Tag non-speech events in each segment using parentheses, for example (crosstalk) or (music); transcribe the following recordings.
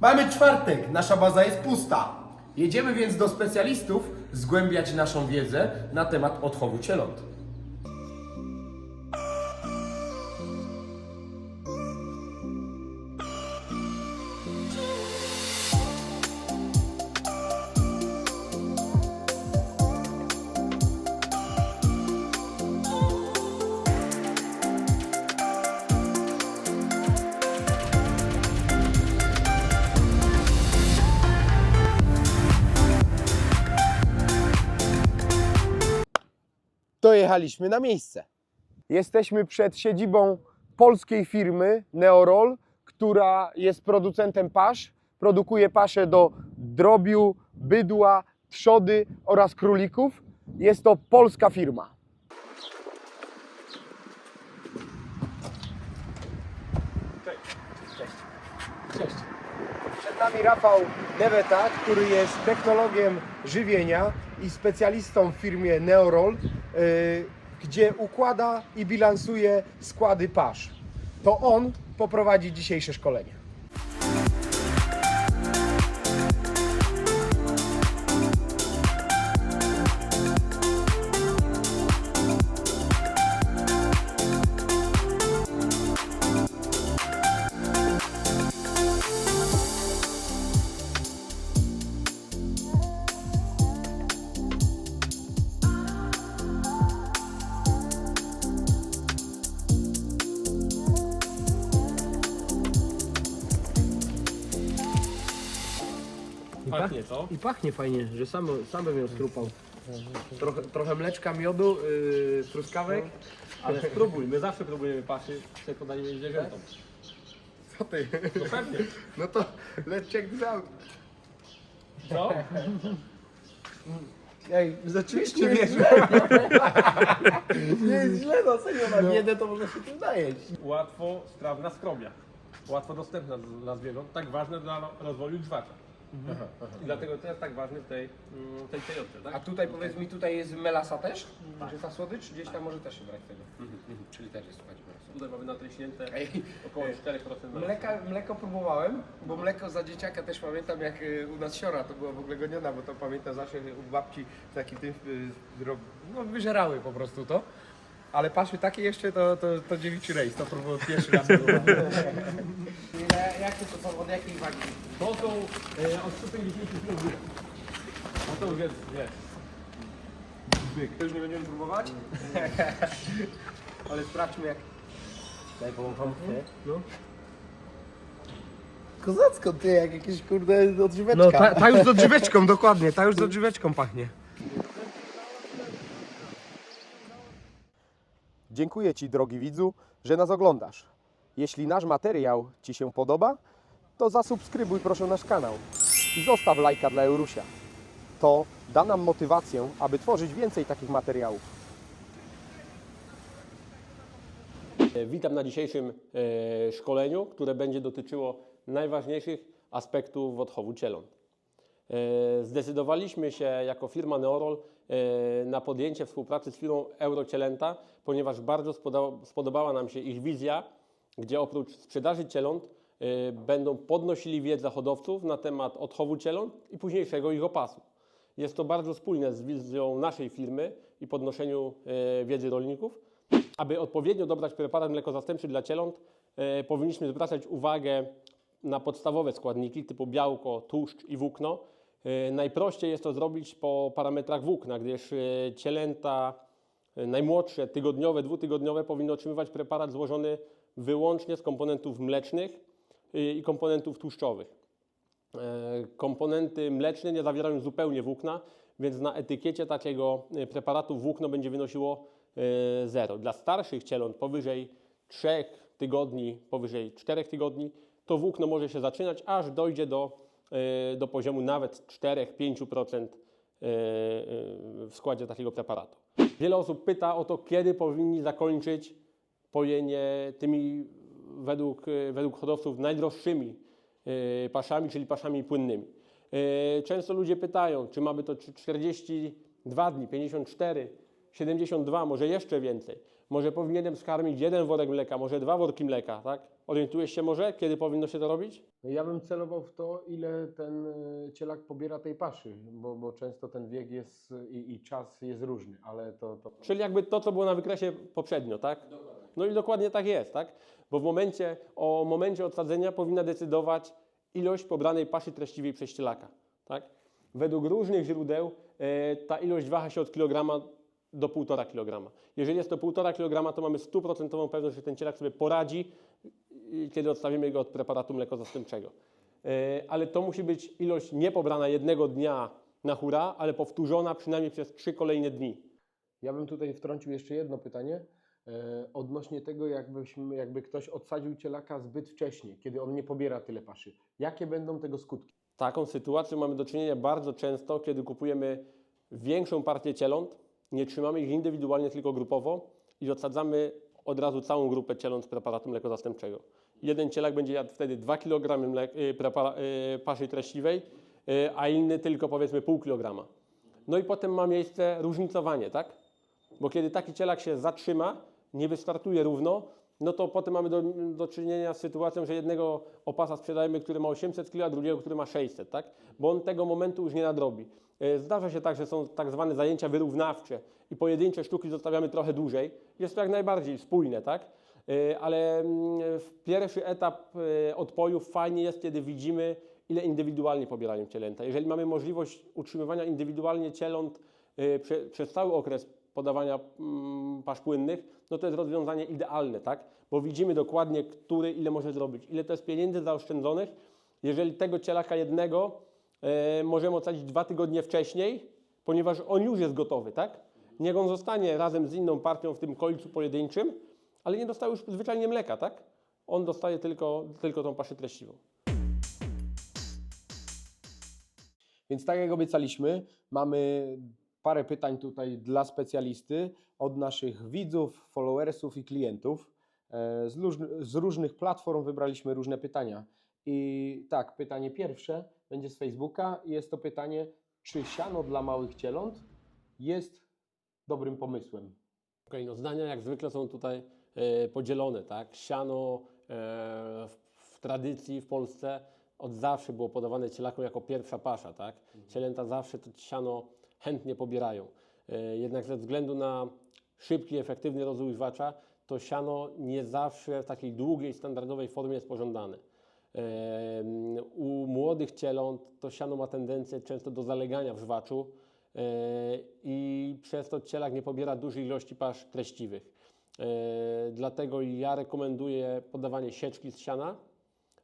Mamy czwartek, nasza baza jest pusta. Jedziemy więc do specjalistów zgłębiać naszą wiedzę na temat odchowu cieląt. Dojechaliśmy na miejsce. Jesteśmy przed siedzibą polskiej firmy Neorol, która jest producentem pasz. Produkuje pasze do drobiu, bydła, trzody oraz królików. Jest to polska firma. Cześć. Przed nami Rafał Deweta, który jest technologiem żywienia i specjalistą w firmie Neorol, gdzie układa i bilansuje składy pasz. To on poprowadzi dzisiejsze szkolenie. Pachnie, co? I pachnie fajnie, że sam, sam bym ją strupał. Trochę, trochę mleczka, miodu, yy, truskawek. Ale spróbuj, my zawsze próbujemy paszy przed podaniem zwierzętom. Co ty? No pewnie. No to let's check this out. Co? Ej, rzeczywiście wiesz. Nie jest źle, no serio, na biedę to można się tym najeść. Łatwo strawna skrobia. Łatwo dostępna dla zwierząt, tak ważne dla rozwoju drzwacza. I dlatego to jest tak ważny w tej, mm, tej pejotce, A tak? tutaj powiedz mi, tutaj jest melasa też? Że ta słodycz gdzieś tam może też się brać tego. Czyli też jest słuchajcie melasa. Tutaj mamy natryśnięte Ej, około 4% mleka. Mleka, mleko próbowałem, bo mleko za dzieciaka też pamiętam jak y, u nas siora to była w ogóle goniona, bo to pamiętam zawsze u babci taki tym y, rob- no wyżerały po prostu to. Ale paszy takie jeszcze to, to, to dziewiczy rejs, to próbowałem pierwszy raz. (laughs) Jakie to są, od jakiej wagi? To są e, od 150 kg. No to już jest, wiesz. To już nie będziemy próbować? (laughs) Ale sprawdźmy jak... Daj powącham. No. Kozacko ty, jak jakieś kurde odżyweczka. No ta, ta już z odżyweczką, (laughs) dokładnie, ta już z odżyweczką pachnie. Dziękuję Ci, drogi widzu, że nas oglądasz. Jeśli nasz materiał Ci się podoba, to zasubskrybuj proszę nasz kanał i zostaw lajka dla Eurusia. To da nam motywację, aby tworzyć więcej takich materiałów. E, Witam na dzisiejszym e, szkoleniu, które będzie dotyczyło najważniejszych aspektów odchowu cieląt. E, Zdecydowaliśmy się jako firma Neorol na podjęcie współpracy z firmą Eurocielęta, ponieważ bardzo spodobała nam się ich wizja, gdzie oprócz sprzedaży cieląt będą podnosili wiedzę hodowców na temat odchowu cieląt i późniejszego ich opasu. Jest to bardzo spójne z wizją naszej firmy i podnoszeniu e, wiedzy rolników. Aby odpowiednio dobrać preparat mlekozastępczy dla cieląt, e, powinniśmy zwracać uwagę na podstawowe składniki typu białko, tłuszcz i włókno. Najprościej jest to zrobić po parametrach włókna, gdyż cielęta najmłodsze, tygodniowe, dwutygodniowe powinny otrzymywać preparat złożony wyłącznie z komponentów mlecznych i komponentów tłuszczowych. E, Komponenty mleczne nie zawierają zupełnie włókna, więc na etykiecie takiego e, preparatu włókno będzie wynosiło e, 0. Dla starszych cieląt powyżej 3 tygodni, powyżej 4 tygodni, to włókno może się zaczynać, aż dojdzie do, e, do poziomu nawet 4-5% e, e, w składzie takiego preparatu. Wiele osób pyta o to, kiedy powinni zakończyć pojenie tymi według, e, według hodowców najdroższymi e, paszami, czyli paszami płynnymi. E, Często ludzie pytają, czy mamy to czy 42 dni, 54, 72, może jeszcze więcej. Może powinienem skarmić jeden worek mleka, może dwa worki mleka, tak? Orientujesz się może, kiedy powinno się to robić? Ja bym celował w to, ile ten e, cielak pobiera tej paszy, bo, bo często ten wiek jest i, i czas jest różny, ale to, to Czyli jakby to, co było na wykresie poprzednio, tak? No i dokładnie tak jest, tak? Bo w momencie, o momencie odsadzenia powinna decydować ilość pobranej paszy treściwej przez cielaka, tak? Według różnych źródeł e, ta ilość waha się od kilograma do 1,5 kg. Jeżeli jest to 1,5 kg, to mamy stuprocentową pewność, że ten cielak sobie poradzi, i kiedy odstawimy go od preparatu mleko zastępczego. E, Ale to musi być ilość nie pobrana jednego dnia na hura, ale powtórzona przynajmniej przez trzy kolejne dni. Ja bym tutaj wtrącił jeszcze jedno pytanie e, odnośnie tego, jakbyśmy, jakby ktoś odsadził cielaka zbyt wcześnie, kiedy on nie pobiera tyle paszy. Jakie będą tego skutki? Taką sytuacją mamy do czynienia bardzo często, kiedy kupujemy większą partię cieląt, nie trzymamy ich indywidualnie, tylko grupowo i odsadzamy od razu całą grupę cieląt z preparatu mleko zastępczego. Jeden cielak będzie jadł wtedy 2 kg y, y, paszy treściwej, y, a inny tylko powiedzmy pół kilograma. No i potem ma miejsce różnicowanie, tak? Bo kiedy taki cielak się zatrzyma, nie wystartuje równo, no to potem mamy do, do czynienia z sytuacją, że jednego opasa sprzedajemy, który ma 800 kg, a drugiego, który ma 600, tak? Bo on tego momentu już nie nadrobi. E, Zdarza się tak, że są tak zwane zajęcia wyrównawcze i pojedyncze sztuki zostawiamy trochę dłużej. Jest to jak najbardziej spójne, tak? E, Ale mm, pierwszy etap e, odpojów fajnie jest, kiedy widzimy, ile indywidualnie pobierają cielęta. Jeżeli mamy możliwość utrzymywania indywidualnie cieląt prze, przez cały okres podawania mm, pasz płynnych, no to jest rozwiązanie idealne, tak? Bo widzimy dokładnie, który ile może zrobić, ile to jest pieniędzy zaoszczędzonych. Jeżeli tego cielaka jednego e, możemy ocalić dwa tygodnie wcześniej, ponieważ on już jest gotowy, tak? Niech on zostanie razem z inną partią w tym końcu pojedynczym, ale nie dostał już zwyczajnie mleka, tak? On dostaje tylko, tylko tą paszę treściwą. Więc tak jak obiecaliśmy, mamy parę pytań tutaj dla specjalisty od naszych widzów, followersów i klientów. E, Z, z różnych platform wybraliśmy różne pytania. I tak, pytanie pierwsze będzie z Facebooka. i Jest to pytanie, czy siano dla małych cieląt jest dobrym pomysłem? Okej, no zdania jak zwykle są tutaj e, podzielone, tak? Siano e, w, w tradycji w Polsce od zawsze było podawane cielakom jako pierwsza pasza, tak? Cielęta zawsze to siano chętnie pobierają. E, jednak ze względu na szybki, efektywny rozwój żwacza, to siano nie zawsze w takiej długiej, standardowej formie jest pożądane. E, U młodych cieląt to siano ma tendencję często do zalegania w żwaczu e, i przez to cielak nie pobiera dużej ilości pasz treściwych. Dlatego ja rekomenduję podawanie sieczki z siana,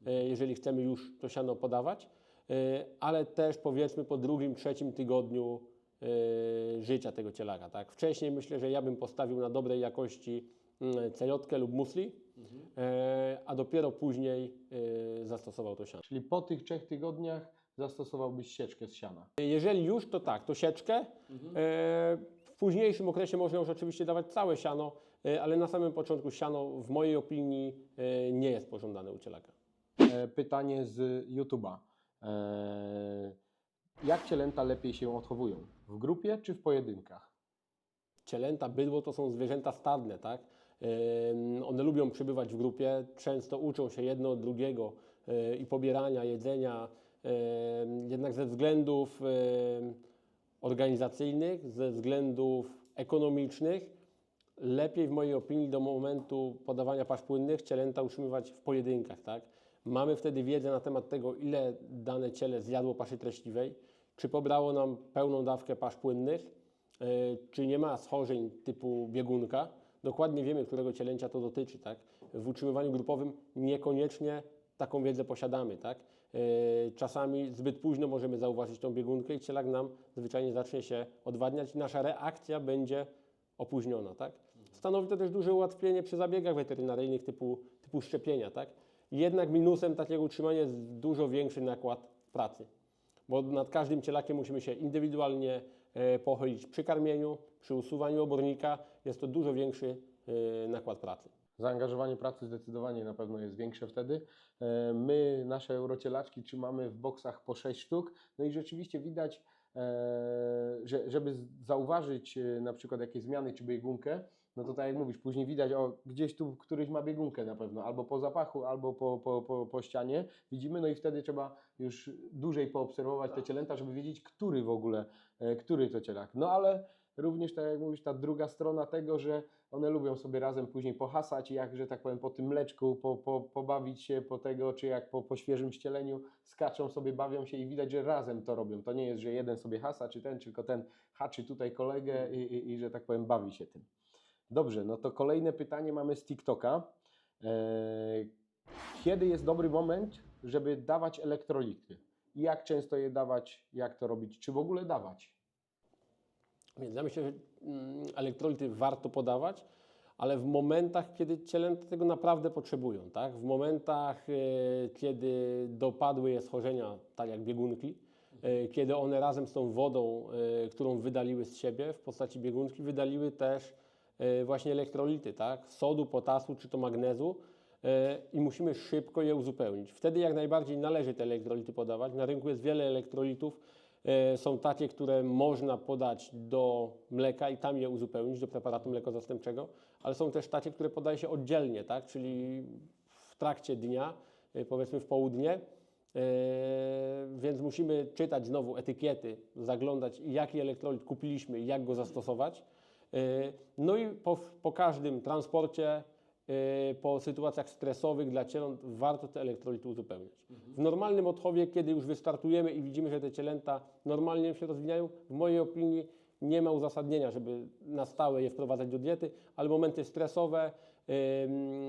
jeżeli chcemy już to siano podawać, ale też powiedzmy po drugim, trzecim tygodniu życia tego cielaka. Tak? Wcześniej myślę, że ja bym postawił na dobrej jakości mm, cejotkę lub musli, e, a dopiero później e, zastosował to siano. Czyli po tych trzech tygodniach zastosowałbyś sieczkę z siana. Jeżeli już, to tak, to sieczkę. E, w późniejszym okresie można już oczywiście dawać całe siano, e, ale na samym początku siano w mojej opinii e, nie jest pożądane u cielaka. E, Pytanie z YouTube'a. Jak cielęta lepiej się odchowują? W grupie czy w pojedynkach? Cielęta, bydło to są zwierzęta stadne, tak? One lubią przebywać w grupie, często uczą się jedno od drugiego e, i pobierania, jedzenia. Jednak ze względów organizacyjnych, ze względów ekonomicznych, lepiej w mojej opinii do momentu podawania pasz płynnych cielęta utrzymywać w pojedynkach, tak? Mamy wtedy wiedzę na temat tego, ile dane ciele zjadło paszy treściwej, czy pobrało nam pełną dawkę pasz płynnych, e, czy nie ma schorzeń typu biegunka. Dokładnie wiemy, którego cielęcia to dotyczy, tak? W utrzymywaniu grupowym niekoniecznie taką wiedzę posiadamy, tak? E, Czasami zbyt późno możemy zauważyć tą biegunkę i cielak nam zwyczajnie zacznie się odwadniać i nasza reakcja będzie opóźniona, tak? Stanowi to też duże ułatwienie przy zabiegach weterynaryjnych typu, typu szczepienia, tak? Jednak minusem takiego utrzymania jest dużo większy nakład pracy, bo nad każdym cielakiem musimy się indywidualnie e, pochylić przy karmieniu, przy usuwaniu obornika, jest to dużo większy e, nakład pracy. Zaangażowanie pracy zdecydowanie na pewno jest większe wtedy. E, My nasze eurocielaczki trzymamy w boksach po 6 sztuk. No i rzeczywiście widać, że żeby zauważyć na przykład jakieś zmiany czy biegunkę, no to tak jak mówisz, później widać, o gdzieś tu któryś ma biegunkę na pewno, albo po zapachu, albo po, po, po, po ścianie widzimy, no i wtedy trzeba już dłużej poobserwować te cielęta, żeby wiedzieć, który w ogóle, e, który to cielak. No ale również, tak jak mówisz, ta druga strona tego, że one lubią sobie razem później pohasać i jak, że tak powiem, po tym mleczku, po, po, pobawić się po tego, czy jak po, po świeżym ścieleniu, skaczą sobie, bawią się i widać, że razem to robią. To nie jest, że jeden sobie hasa, czy ten, tylko ten haczy tutaj kolegę i, i, i że tak powiem, bawi się tym. Dobrze, no to kolejne pytanie mamy z TikToka. Eee, kiedy jest dobry moment, żeby dawać elektrolity? Jak często je dawać, jak to robić, czy w ogóle dawać? Więc ja myślę, że mm, elektrolity warto podawać, ale w momentach, kiedy cielęta tego naprawdę potrzebują, tak? W momentach, e, kiedy dopadły je schorzenia, tak jak biegunki, e, kiedy one razem z tą wodą, e, którą wydaliły z siebie w postaci biegunki, wydaliły też e, właśnie elektrolity, tak? Sodu, potasu czy to magnezu e, i musimy szybko je uzupełnić. Wtedy jak najbardziej należy te elektrolity podawać. Na rynku jest wiele elektrolitów, E, Są takie, które można podać do mleka i tam je uzupełnić, do preparatu mleko zastępczego, ale są też takie, które podaje się oddzielnie, tak? czyli w trakcie dnia, e, powiedzmy w południe. E, Więc musimy czytać znowu etykiety, zaglądać jaki elektrolit kupiliśmy i jak go zastosować. E, No i po, po każdym transporcie, e, po sytuacjach stresowych dla cieląt warto te elektrolity uzupełniać. W normalnym odchowie, kiedy już wystartujemy i widzimy, że te cielęta normalnie się rozwijają, w mojej opinii nie ma uzasadnienia, żeby na stałe je wprowadzać do diety, ale momenty stresowe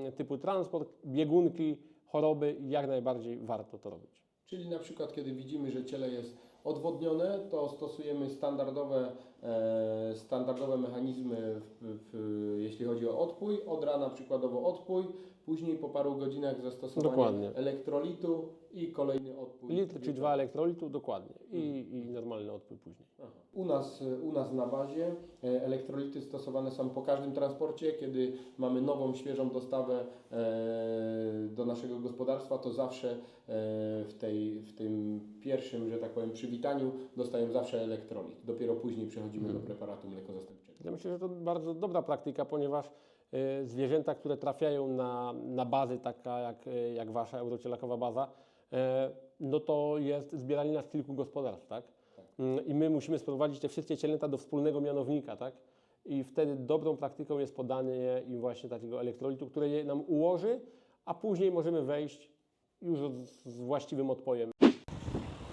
ym, typu transport, biegunki, choroby, jak najbardziej warto to robić. Czyli na przykład, kiedy widzimy, że ciele jest odwodnione, to stosujemy standardowe, e, standardowe mechanizmy, w, w, jeśli chodzi o odpój. Od rana przykładowo odpój, później po paru godzinach zastosowanie Dokładnie. elektrolitu i kolejny odpój. Litr czy dwa elektrolitu, dokładnie. I, i normalny odpływ później. Aha. U nas, u nas na bazie e, elektrolity stosowane są po każdym transporcie. Kiedy mamy nową, świeżą dostawę e, do naszego gospodarstwa, to zawsze e, w, tej, w tym pierwszym, że tak powiem, przywitaniu dostajemy zawsze elektrolit. Dopiero później przechodzimy do preparatu mleko zastępczego. Ja myślę, że to bardzo dobra praktyka, ponieważ zwierzęta, które trafiają na, na bazy, taka jak, y, jak wasza eurocielakowa baza, y, no to jest zbieranina z kilku gospodarstw, tak? Mm, I my musimy sprowadzić te wszystkie cielęta do wspólnego mianownika, tak? I wtedy dobrą praktyką jest podanie im właśnie takiego elektrolitu, który je nam ułoży, a później możemy wejść już z właściwym odpojem.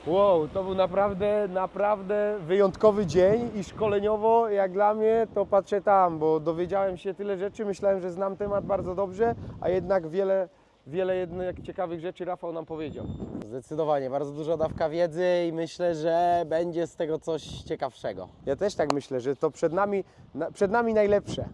Wow, to był naprawdę, naprawdę wyjątkowy dzień i szkoleniowo, jak dla mnie, to patrzę tam, bo dowiedziałem się tyle rzeczy, myślałem, że znam temat bardzo dobrze, a jednak wiele, wiele jednak ciekawych rzeczy Rafał nam powiedział. Zdecydowanie, bardzo duża dawka wiedzy i myślę, że będzie z tego coś ciekawszego. Ja też tak myślę, że to przed nami, na- przed nami najlepsze.